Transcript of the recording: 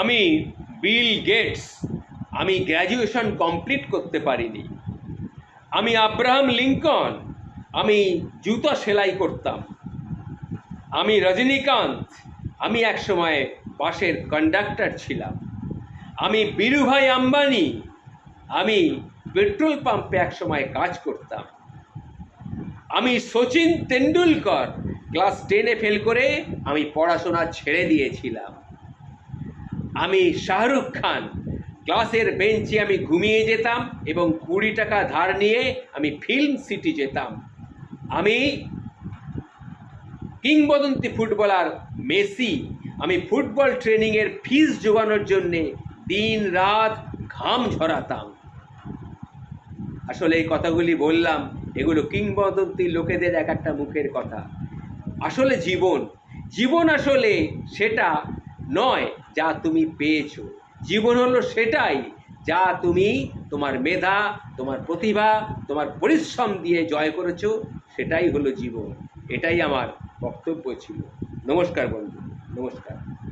আমি Bill Gates, আমি graduation complete করতে পারিনি। আমি আব্রাহাম লিঙ্কন, আমি জুতো সেলাই করতাম। আমি রজনীকান্ত, আমি একসময় বাসের কন্ডাক্টর ছিলাম। আমি বীরুভাই আম্বানি, আমি পেট্রোল পাম্পে একসময় কাজ করতাম। আমি সচিন তেন্ডুলকর, ক্লাস টেনে ফেল করে আমি পড়াশোনা ছেড়ে দিয়েছিলাম। আমি শাহরুখ খান। ক্লাসের বেঞ্চে আমি ঘুমিয়ে যেতাম এবং কুড়ি টাকা ধার নিয়ে আমি ফিল্ম সিটি যেতাম। আমি কিংবদন্তি ফুটবলার মেসি। আমি ফুটবল ট্রেনিংয়ের ফিস জোগানোর জন্যে দিন রাত ঘাম ঝরাতাম। আসলে এই কথাগুলি বললাম, এগুলো কিংবদন্তি লোকেদের এক একটা মুখের কথা। আসলে জীবন জীবন আসলে সেটা নয়, যা তুমি পেয়েছ। জীবন হলো সেটাই, যা তুমি তোমার মেধা, তোমার প্রতিভা, তোমার পরিশ্রম দিয়ে জয় করেছ, সেটাই হলো জীবন। এটাই আমার বক্তব্য ছিল। নমস্কার বন্ধু, নমস্কার।